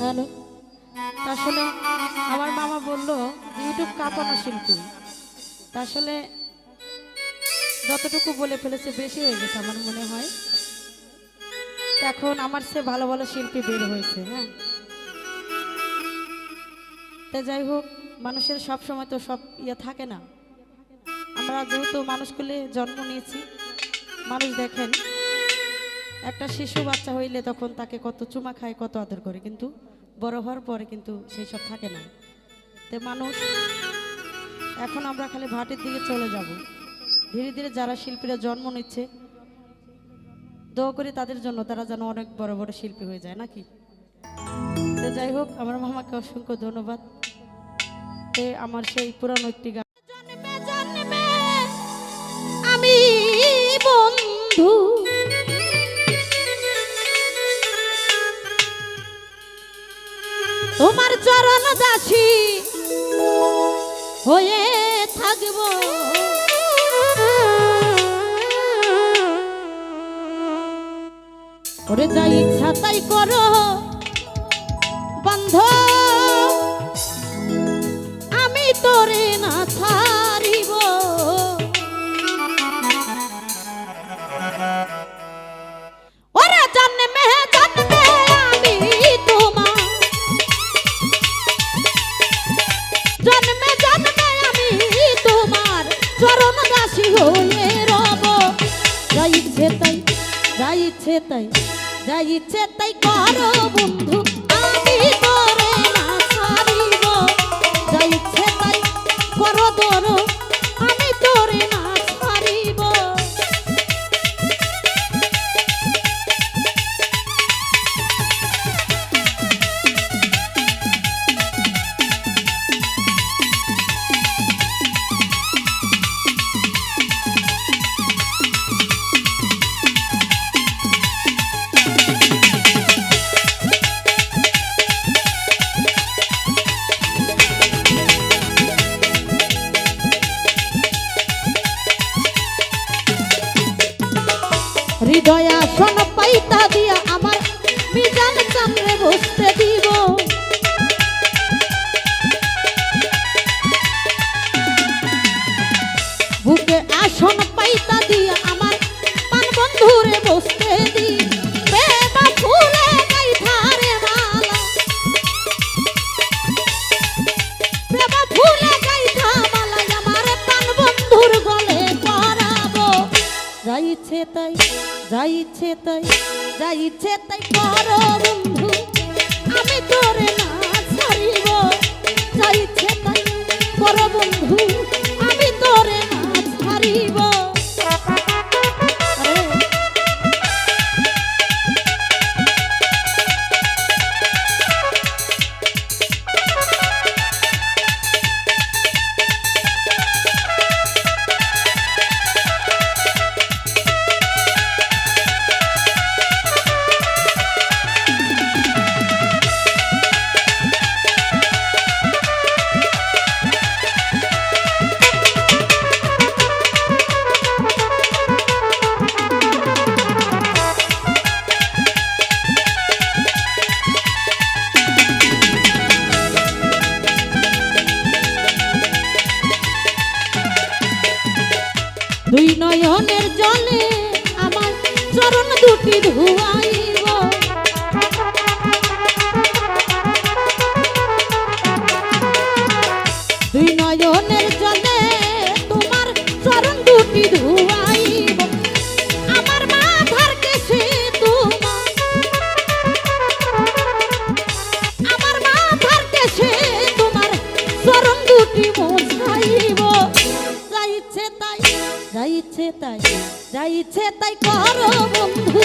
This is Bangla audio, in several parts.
হ্যালো? আসলে আমার মামা বলল, ইউটিউব কাঁপানো শিল্পী। আসলে যতটুকু বলে ফেলেছে বেশি হয়ে গেছে আমার মনে হয়। এখন আমার সে ভালো ভালো শিল্পী বের হয়েছে হ্যাঁ। তা যাই হোক, মানুষের সব সময় তো সব ইয়ে থাকে না। আমরা যেহেতু মানুষগুলি জন্ম নিয়েছি, মানুষ দেখেন। একটা শিশু বাচ্চা হইলে তখন তাকে কত চুমা খায়, কত আদর করে, কিন্তু বড় হওয়ার পরে কিন্তু সেই সব থাকে না। তো মানুষ, এখন আমরা খালি ভাটির দিকে চলে যাব। ধীরে ধীরে যারা শিল্পীরা জন্ম নিচ্ছে, দোয়া করি তাদের জন্য তারা যেন অনেক বড় বড় শিল্পী হয়ে যায়, নাকি? তো যাই হোক, আমার মামাকে অসংখ্য ধন্যবাদ। তে আমার সেই পুরানো একটি গান। আমি বন্ধু। তোমার চরণ দাসী হয়ে থাকব। ওরে যা ইচ্ছা তাই করো। বন্ধ দাসী হয়ে রব। যা ইচ্ছে তাই যা ইচ্ছে তাই যা ইচ্ছে তাই করো বন্ধু, আমি তোরে না ছাড়িব। যা ইচ্ছে তাই করো দরো হৃদয় শোন পাইতা দিয়া আমার মিজান সামনে বসতে দিব। বুকে আসন পাইতা ইচ্ছে তাই যা ইচ্ছে তাই যা ইচ্ছে তাই করো বন্ধু। আমি তোরে না ছাড়িব। দুই নয়নের জলে আমার চরণ দুটি ধুয়াইব ইচ্ছে তাই যা ইচ্ছে তাই করো বন্ধু।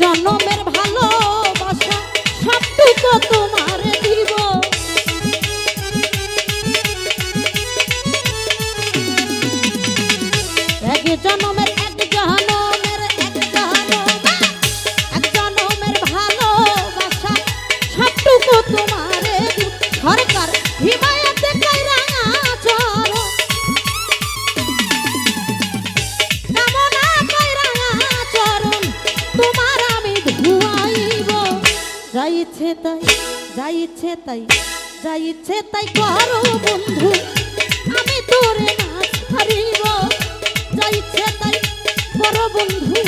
জন্মের ভালোবাসা সবটুকু তোমার দিব। এক এক জন্মের তাই যাই ইচ্ছে তাই যাই ইচ্ছে তাই করো বন্ধু। আমি তোরে না হারিব যাই ইচ্ছে তাই করো বন্ধু।